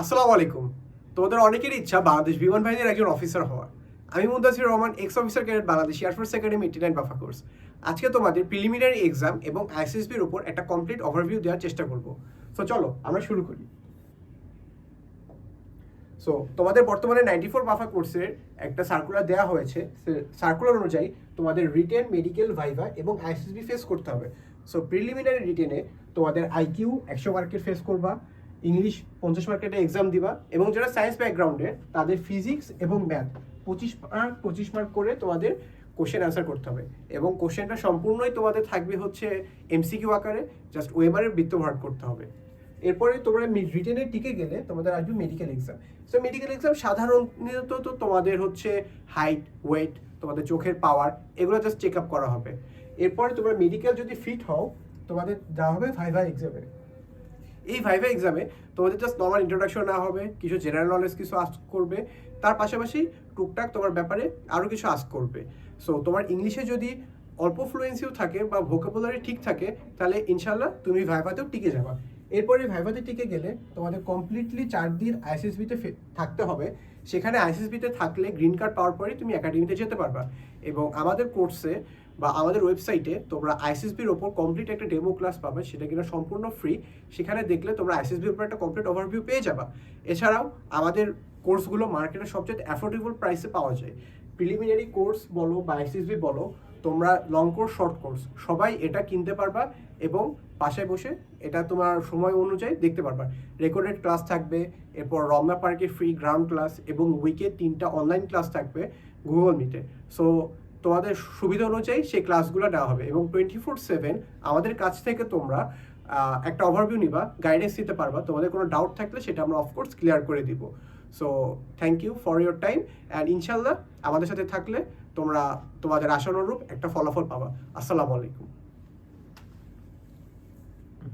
আসসালামু আলাইকুম। তোমাদের অনেকের ইচ্ছা বাংলাদেশ বিমান বাহিনীর একজন অফিসার হওয়ার। আমি Mudasir Rahman ex officer cadet Bangladesh air force academy eighty nine BAFA course আজকে তোমাদের প্রিলিমিনারি এক্সাম এবং আইসিএসবির উপর একটা কমপ্লিট ওভারভিউ দেওয়ার চেষ্টা করব। সো চলো, আমরা শুরু করি। সো তোমাদের বর্তমানে নাইনটি ফোর বাফা কোর্সের একটা সার্কুলার দেওয়া হয়েছে। সার্কুলার অনুযায়ী তোমাদের রিটেন মেডিকেল ভাইভা এবং আইসিএসবি ফেস করতে হবে। সো প্রিলিমিনারি রিটেনে তোমাদের আইকিউ একশো মার্কের ফেস করবা। ইংলিশ পঞ্চাশ মার্কেটে এক্সাম দিবা এবং যারা সায়েন্স ব্যাকগ্রাউন্ডে তাদের ফিজিক্স এবং ম্যাথ পঁচিশ মার্ক পঁচিশ মার্ক করে তোমাদের কোশ্চেন অ্যান্সার করতে হবে। এবং কোশ্চেনটা সম্পূর্ণই তোমাদের থাকবে হচ্ছে এমসিকিউ আকারে জাস্ট ওয়েবারের বৃত্ত ভরাট করতে হবে। এরপরে তোমরা রিটেনে টিকে গেলে তোমাদের আসবে medical exam so medical exam সাধারণত তো তোমাদের হচ্ছে হাইট ওয়েট তোমাদের চোখের পাওয়ার এগুলো জাস্ট চেক আপ করা হবে। এরপরে তোমরা মেডিকেল যদি ফিট হও, তোমাদের দেওয়া হবে ভাইভা এক্সামে এই ভাইভা এক্সামে তোমাদের জাস্ট নর্মাল ইন্ট্রোডাকশন না হবে, কিছু জেনারেল নলেজ কিছু আস্ক করবে, তার পাশাপাশি টুকটাক তোমার ব্যাপারে আরও কিছু আস্ক করবে। সো তোমার ইংলিশে যদি অল্প ফ্লুয়েন্সিও থাকে বা ভোকাবুলারি ঠিক থাকে, তাহলে ইনশাল্লাহ তুমি ভাইভাতেও টিকে যাবা। এরপরে ভাইভাতে টিকে গেলে তোমাদের কমপ্লিটলি চার দিন আইসিএসবিতে থাকতে হবে। সেখানে আইসিএসবিতে থাকলে গ্রিন কার্ড পাওয়ার পরে তুমি একাডেমিতে যেতে পারবা। এবং আমাদের কোর্সে বা আমাদের ওয়েবসাইটে তোমরা আইসিএসবির ওপর কমপ্লিট একটা ডেমো ক্লাস পাবে, সেটা কিনা সম্পূর্ণ ফ্রি সেখানে দেখলে তোমরা আইসিএসবির উপর একটা কমপ্লিট ওভারভিউ পেয়ে যাবা। এছাড়াও আমাদের কোর্সগুলো মার্কেটে সবচেয়ে অ্যাফোর্ডেবল প্রাইসে পাওয়া যায়। প্রিলিমিনারি কোর্স বলো বা আইসিএসবি বলো, তোমরা লং কোর্স শর্ট কোর্স সবাই এটা কিনতে পারবা এবং পাশে বসে এটা তোমার সময় অনুযায়ী দেখতে পারবা। রেকর্ডেড ক্লাস থাকবে, এরপর রমনা পার্কের ফ্রি গ্রাউন্ড ক্লাস এবং উইকে তিনটা অনলাইন ক্লাস থাকবে গুগল মিটে সো তোমাদের সুবিধা অনুযায়ী সেই ক্লাসগুলো নেওয়া হবে এবং টোয়েন্টি ফোর সেভেন আমাদের কাছ থেকে তোমরা একটা ওভারভিউ নিবা গাইডেন্স দিতে পারবা, তোমাদের কোনো ডাউট থাকলে সেটা আমরা অফকোর্স ক্লিয়ার করে দিব। So thank you for your time and ইনশাল্লাহ আমাদের সাথে থাকলে তোমরা তোমাদের আশানুরূপ একটা ফলাফল পাবা। আসসালামু আলাইকুম।